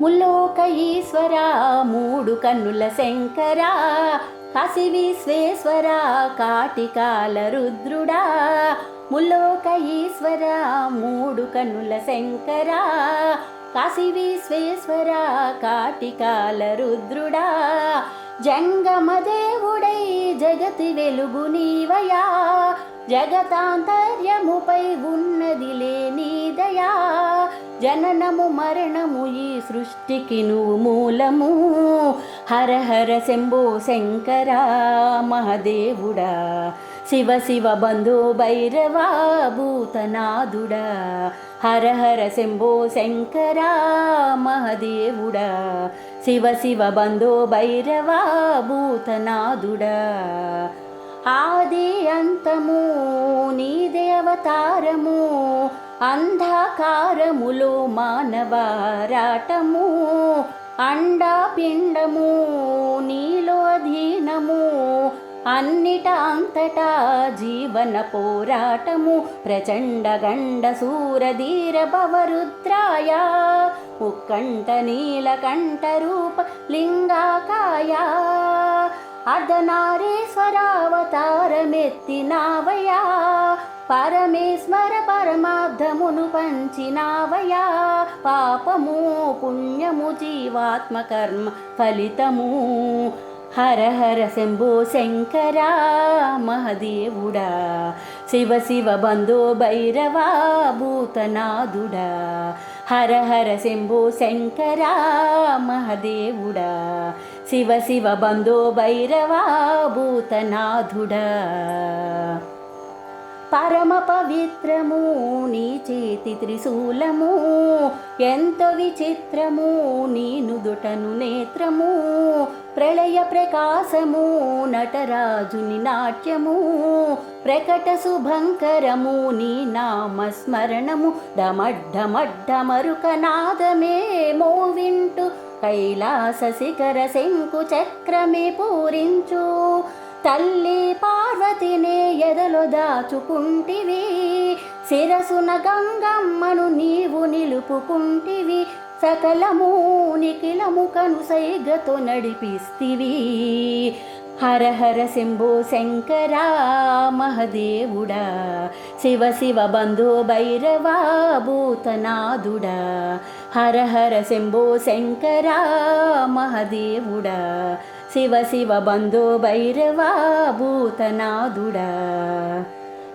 ముల్లోక ఈశ్వర మూడు కన్నుల శంకర కాశీ విశ్వేశ్వర కాటికాల రుద్రుడా. ముల్లోక ఈశ్వర మూడు కన్నుల శంకర కాశీ విశ్వేశ్వర కాటికాల రుద్రుడా. జంగమదేవుడై జగతి వెలుగు నీవయా జగతాంతర్యముపై ఉన్నది లేనిదయా. జననము మరణము ఈ సృష్టికి నువ్వు మూలము. హర హర శంభో శంకర మహదేవుడా. శివ శివ బంధు భైరవా భూతనాథుడా. హర హర శంభో శంకర మహదేవుడా. శివ శివ బంధు భైరవా భూతనాథుడా. ఆది అంతము అవతారము అంధకారములో మానవారాటము అండాపిండము నీలో అధీనము అన్నిట అంతటా జీవన పోరాటము ప్రచండ గండ సూరధీర భవరుద్రాయ ఉక్కంఠ నీలకంఠ రూప లింగాకాయ. అర్ధనారీశ్వరావతారమెత్తినావయా పరమేశ్వర పరమార్థమును పంచినావయా పాపము పుణ్యము జీవాత్మ కర్మ ఫలితము. హర హర శంభో శంకరా మహదేవుడా. శివ శివ బంధో భైరవా భూతనాథుడా. హర హర శంభో శంకరా మహదేవుడా. శివ శివ బంధో భైరవా భూతనాథుడా. పరమ పవిత్రము నీ చేతి త్రిశూలము. ఎంతో విచిత్రము నీ నుదుటను నేత్రము. ప్రళయ ప్రకాశము నటరాజుని నాట్యము. ప్రకట శుభంకరము నీ నామస్మరణము. డమడ్డమడ్డ మరుక నాదమే మోవింటు. కైలాస శిఖర శంకు చక్రమే పూరించు. తల్లి పార్వతినే ఎదలో దాచుకుంటివి. శిరసున గంగమ్మను నీవు నిలుపుకుంటివి. సకలము నిఖిలము కనుసైగతో నడిపిస్తివి. హర హర శంభో శంకర మహదేవుడా. శివ శివ బంధో భైరవా భూతనాథుడా హర హర శంభో శంకర మహదేవుడా. శివ శివ బంధో భైరవా భూతనాథుడా.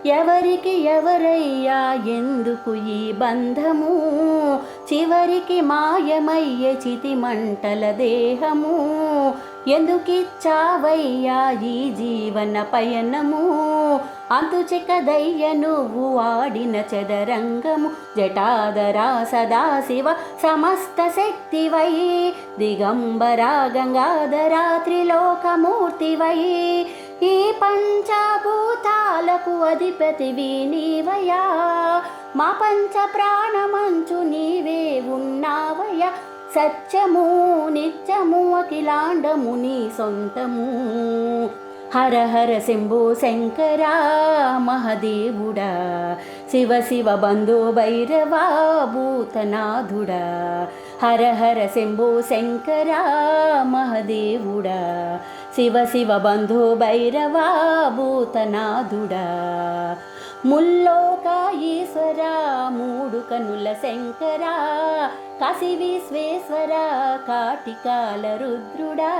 ఎవరికి ఎవరయ్యా? ఎందుకు ఈ బంధము? చివరికి మాయమయ్యే చితి మంటల దేహము. ఎందుకిచ్చావయ్యా ఈ జీవన పయనము? అంతుచెక్కదయ్య నువ్వు ఆడిన చదరంగము. జటాదరా సదాశివ సమస్త శక్తివై. దిగంబరా గంగాధరా త్రిలోకమూర్తివై. ఈ పంచభూతాలకు అధిపతివి నీవయా మా పంచ ప్రాణమంచు నీవే ఉన్నావయ్యా. సత్యము నిత్యము అఖిలాండము నీ సొంతము. హర హర శంభో శంకర మహదేవుడా శివ శివ బంధో భైరవా భూతనాథుడా హర హర శంభో శంకర మహదేవుడా శివ శివ బంధో భైరవా భూతనాథుడా. ముల్లోక ఈశ్వర మూడు కనుల శంకర కాశీ విశ్వేశ్వర కాటికాల రుద్రుడా.